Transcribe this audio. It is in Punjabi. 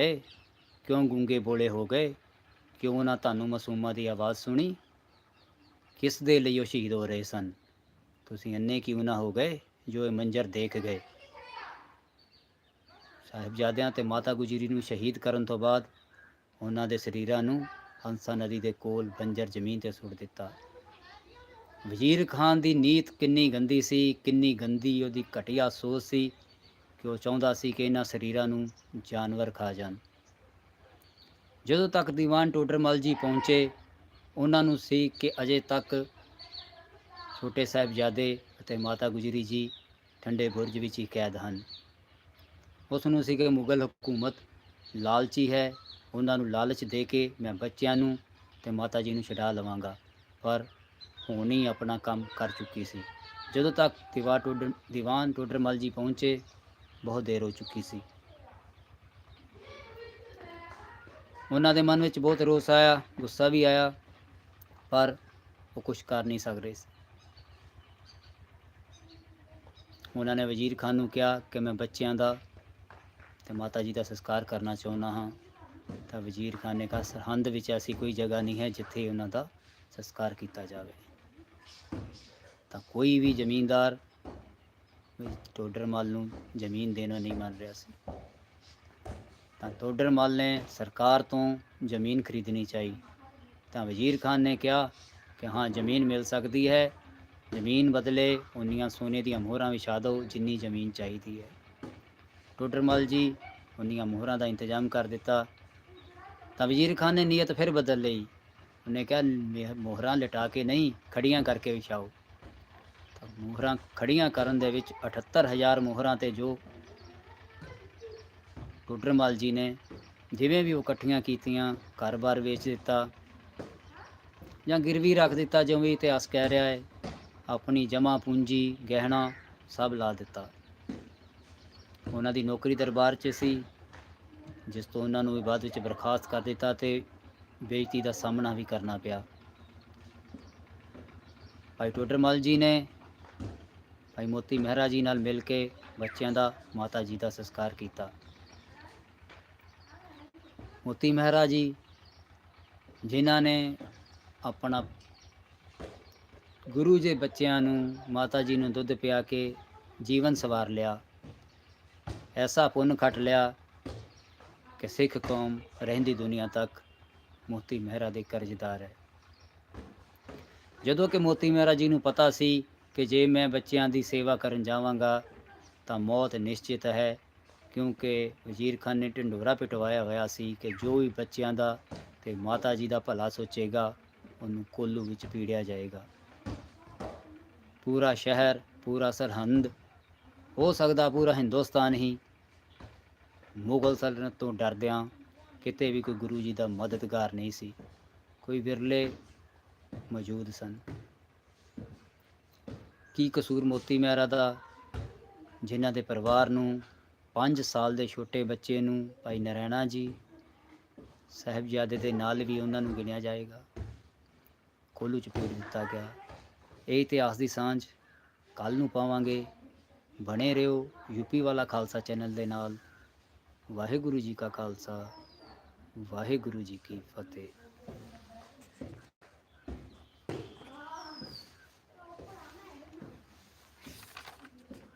ਗਏ ਕਿਉਂ ਗੂੰਗੇ ਬੋਲੇ ਹੋ ਗਏ? ਕਿਉਂ ਨਾ ਤੁਹਾਨੂੰ ਮਾਸੂਮਾਂ ਦੀ ਆਵਾਜ਼ ਸੁਣੀ? ਕਿਸ ਦੇ ਲਈ ਉਹ ਸ਼ਹੀਦ ਹੋ ਰਹੇ ਸਨ? ਤੁਸੀਂ ਅੰਨੇ ਕਿਉਂ ਨਾ ਹੋ ਗਏ ਜੋ ਇਹ ਮੰਜ਼ਰ ਦੇਖ ਗਏ? ਸਾਹਿਬਜ਼ਾਦਿਆਂ ਤੇ ਮਾਤਾ ਗੁਜਰੀ ਨੂੰ ਸ਼ਹੀਦ ਕਰਨ ਤੋਂ ਬਾਅਦ ਉਹਨਾਂ ਦੇ ਸਰੀਰਾਂ ਨੂੰ ਹੰਸਾ ਨਦੀ ਦੇ ਕੋਲ ਬੰਜਰ ਜ਼ਮੀਨ ਤੇ ਸੁੱਟ ਦਿੱਤਾ। ਵਜ਼ੀਰ ਖਾਨ ਦੀ ਨੀਤ ਕਿੰਨੀ ਗੰਦੀ ਸੀ, ਕਿੰਨੀ ਗੰਦੀ, ਉਹਦੀ ਘਟੀਆ ਸੋਚ ਸੀ। ਕਿ ਉਹ ਚਾਹੁੰਦਾ ਸੀ ਕਿ ਇਹਨਾਂ ਸਰੀਰਾਂ ਨੂੰ ਜਾਨਵਰ ਖਾ ਜਾਣ? ਜਦੋਂ ਤੱਕ ਦੀਵਾਨ ਟੋਡਰਮਲ ਜੀ ਪਹੁੰਚੇ, ਉਹਨਾਂ ਨੂੰ ਸੀ ਕਿ ਅਜੇ ਤੱਕ ਛੋਟੇ ਸਾਹਿਬਜ਼ਾਦੇ ਅਤੇ ਮਾਤਾ ਗੁਜਰੀ ਜੀ ਠੰਡੇ ਬੁਰਜ ਵਿੱਚ ਹੀ ਕੈਦ ਹਨ। ਉਸ ਨੂੰ ਸੀ ਕਿ ਮੁਗਲ ਹਕੂਮਤ ਲਾਲਚੀ ਹੈ। ਉਹਨਾਂ ਨੂੰ ਲਾਲਚ ਦੇ ਕੇ ਮੈਂ ਬੱਚਿਆਂ ਨੂੰ ਤੇ ਮਾਤਾ ਜੀ ਨੂੰ ਛਡਾ ਲਵਾਂਗਾ, ਪਰ ਹੁਣ ਹੀ ਆਪਣਾ ਕੰਮ ਕਰ ਚੁੱਕੀ ਸੀ। ਜਦੋਂ ਤੱਕ ਦੀਵਾ ਟੋਡਰ ਦੀਵਾਨ ਟੋਡਰਮਲ ਜੀ ਪਹੁੰਚੇ ਬਹੁਤ ਦੇਰ ਹੋ ਚੁੱਕੀ ਸੀ। ਉਹਨਾਂ ਦੇ ਮਨ ਵਿੱਚ ਬਹੁਤ ਰੋਸ ਆਇਆ, ਗੁੱਸਾ ਵੀ ਆਇਆ, ਪਰ ਉਹ ਕੁਝ ਕਰ ਨਹੀਂ ਸਕ ਰਹੇ ਸੀ। ਉਹਨਾਂ ਨੇ ਵਜ਼ੀਰ ਖਾਨ ਨੂੰ ਕਿਹਾ ਕਿ ਮੈਂ ਬੱਚਿਆਂ ਦਾ ਤੇ ਮਾਤਾ ਜੀ ਦਾ ਸੰਸਕਾਰ ਕਰਨਾ ਚਾਹੁੰਦਾ ਹਾਂ। ਤਾਂ ਵਜ਼ੀਰ ਖਾਨ ਨੇ ਕਿਹਾ, ਸਰਹੰਦ ਵਿੱਚ ਐਸੀ ਕੋਈ ਜਗ੍ਹਾ ਨਹੀਂ ਹੈ ਜਿੱਥੇ ਉਹਨਾਂ ਦਾ ਸੰਸਕਾਰ ਕੀਤਾ ਜਾਵੇ। ਤਾਂ ਕੋਈ ਵੀ ਜ਼ਮੀਂਦਾਰ ਟੋਡਰਮਲ ਨੂੰ ਜ਼ਮੀਨ ਦੇਣਾ ਨਹੀਂ ਮੰਨ ਰਿਹਾ ਸੀ। ਤਾਂ ਟੋਡਰਮਲ ਨੇ ਸਰਕਾਰ ਤੋਂ ਜ਼ਮੀਨ ਖਰੀਦਣੀ ਚਾਹੀ। ਤਾਂ ਵਜ਼ੀਰ ਖਾਨ ਨੇ ਕਿਹਾ ਕਿ ਹਾਂ, ਜ਼ਮੀਨ ਮਿਲ ਸਕਦੀ ਹੈ। ਜ਼ਮੀਨ ਬਦਲੇ ਉਨੀਆਂ ਸੋਨੇ ਦੀਆਂ ਮੋਹਰਾਂ ਵਿਛਾ ਦਿਓ ਜਿੰਨੀ ਜ਼ਮੀਨ ਚਾਹੀਦੀ ਹੈ। ਟੋਡਰਮਲ ਜੀ ਉਨੀਆਂ ਮੋਹਰਾਂ ਦਾ ਇੰਤਜ਼ਾਮ ਕਰ ਦਿੱਤਾ। ਤਾਂ ਵਜ਼ੀਰ ਖਾਨ ਨੇ ਨੀਅਤ ਫਿਰ ਬਦਲ ਲਈ। ਉਹਨੇ ਕਿਹਾ ਮੋਹਰਾਂ ਲਟਾ ਕੇ ਨਹੀਂ ਖੜੀਆਂ ਕਰਕੇ ਵਿਛਾਓ। ਮੋਹਰਾਂ ਖੜੀਆਂ ਕਰਨ ਦੇ ਵਿੱਚ 78000 ਮੋਹਰਾਂ ਤੇ ਜੋ ਟੋਡਰਮਲ ਜੀ ਨੇ ਜਿਵੇਂ ਵੀ ਉਹ ਇਕੱਠੀਆਂ ਕੀਤੀਆਂ ਘਰ-ਬਾਰ ਵੇਚ ਦਿੱਤਾ ਜਾਂ ਗਿਰਵੀ ਰੱਖ ਦਿੱਤਾ, ਜਿਵੇਂ ਵੀ ਇਤਿਹਾਸ ਕਹਿ ਰਿਹਾ ਹੈ, ਆਪਣੀ ਜਮਾ ਪੂੰਜੀ, ਗਹਿਣਾ ਸਭ ਲਾ ਦਿੱਤਾ। ਉਹਨਾਂ ਦੀ ਨੌਕਰੀ ਦਰਬਾਰ 'ਚ ਸੀ, ਜਿਸ ਤੋਂ ਉਹਨਾਂ ਨੂੰ ਵੀ ਬਾਅਦ ਵਿੱਚ ਬਰਖਾਸਤ ਕਰ ਦਿੱਤਾ ਤੇ ਬੇਇੱਜ਼ਤੀ ਦਾ ਸਾਹਮਣਾ ਵੀ ਕਰਨਾ ਪਿਆ। ਭਾਈ ਟੋਡਰਮਲ ਜੀ ਨੇ ਭਾਈ ਮੋਤੀ ਮਹਿਰਾ ਜੀ ਨਾਲ ਮਿਲ ਕੇ ਬੱਚਿਆਂ ਦਾ ਮਾਤਾ ਜੀ ਦਾ ਸੰਸਕਾਰ ਕੀਤਾ। ਮੋਤੀ ਮਹਿਰਾ ਜੀ, ਜਿਨ੍ਹਾਂ ਨੇ ਆਪਣਾ ਗੁਰੂ ਦੇ ਬੱਚਿਆਂ ਨੂੰ, ਮਾਤਾ ਜੀ ਨੂੰ ਦੁੱਧ ਪਿਆ ਕੇ ਜੀਵਨ ਸਵਾਰ ਲਿਆ। ਐਸਾ ਪੁੰਨ ਖੱਟ ਲਿਆ ਕਿ ਸਿੱਖ ਕੌਮ ਰਹਿੰਦੀ ਦੁਨੀਆ ਤੱਕ ਮੋਤੀ ਮਹਿਰਾ ਦੇ ਕਰਜ਼ਦਾਰ ਹੈ। ਜਦੋਂ ਕਿ ਮੋਤੀ ਮਹਿਰਾ ਜੀ ਨੂੰ ਪਤਾ ਸੀ ਕਿ ਜੇ ਮੈਂ ਬੱਚਿਆਂ ਦੀ ਸੇਵਾ ਕਰਨ ਜਾਵਾਂਗਾ, ਤਾਂ ਮੌਤ ਨਿਸ਼ਚਿਤ ਹੈ। ਕਿਉਂਕਿ ਵਜ਼ੀਰ ਖਾਨ ਨੇ ਢਿੰਡੋਰਾ ਪਿਟਵਾਇਆ ਹੋਇਆ ਸੀ ਕਿ ਜੋ ਵੀ ਬੱਚਿਆਂ ਦਾ ਤੇ ਮਾਤਾ ਜੀ ਦਾ ਭਲਾ ਸੋਚੇਗਾ, ਉਹਨੂੰ ਕੋਲੂ ਵਿੱਚ ਪੀੜਿਆ ਜਾਏਗਾ। ਪੂਰਾ ਸ਼ਹਿਰ, ਪੂਰਾ ਸਰਹੰਦ, ਹੋ ਸਕਦਾ ਪੂਰਾ ਹਿੰਦੁਸਤਾਨ ਹੀ। ਮੁਗਲ ਸਲਤਨਤ ਤੋਂ ਡਰਦਿਆਂ ਕਿਤੇ ਵੀ ਕੋਈ ਗੁਰੂ ਜੀ ਦਾ ਮਦਦਗਾਰ ਨਹੀਂ ਸੀ। ਕੋਈ ਵਿਰਲੇ ਮੌਜੂਦ ਸਨ। ਕੀ ਕਸੂਰ ਮੋਤੀ ਮਹਿਰਾ ਦਾ? ਜਿਨ੍ਹਾਂ ਦੇ ਪਰਿਵਾਰ ਨੂੰ 5 ਸਾਲ ਦੇ ਛੋਟੇ ਬੱਚੇ ਨੂੰ ਭਾਈ ਨਰੈਣਾ ਜੀ, ਸਾਹਿਬਜ਼ਾਦੇ ਦੇ ਨਾਲ ਵੀ ਉਹਨਾਂ ਨੂੰ ਗਿਣਿਆ ਜਾਏਗਾ। ਕੋਲੂ ਚ ਪੀੜ ਦਿੱਤਾ ਗਿਆ। ਇਹ ਇਤਿਹਾਸ ਦੀ ਸਾਂਝ। ਕੱਲ ਨੂੰ ਪਾਵਾਂਗੇ। ਬਣੇ ਰਹੋ ਯੂਪੀ ਵਾਲਾ ਖਾਲਸਾ ਚੈਨਲ ਦੇ ਨਾਲ। ਵਾਹਿਗੁਰੂ ਜੀ ਕਾ ਖਾਲਸਾ। ਵਾਹਿਗੁਰੂ ਜੀ ਕੀ ਫਤਿਹ।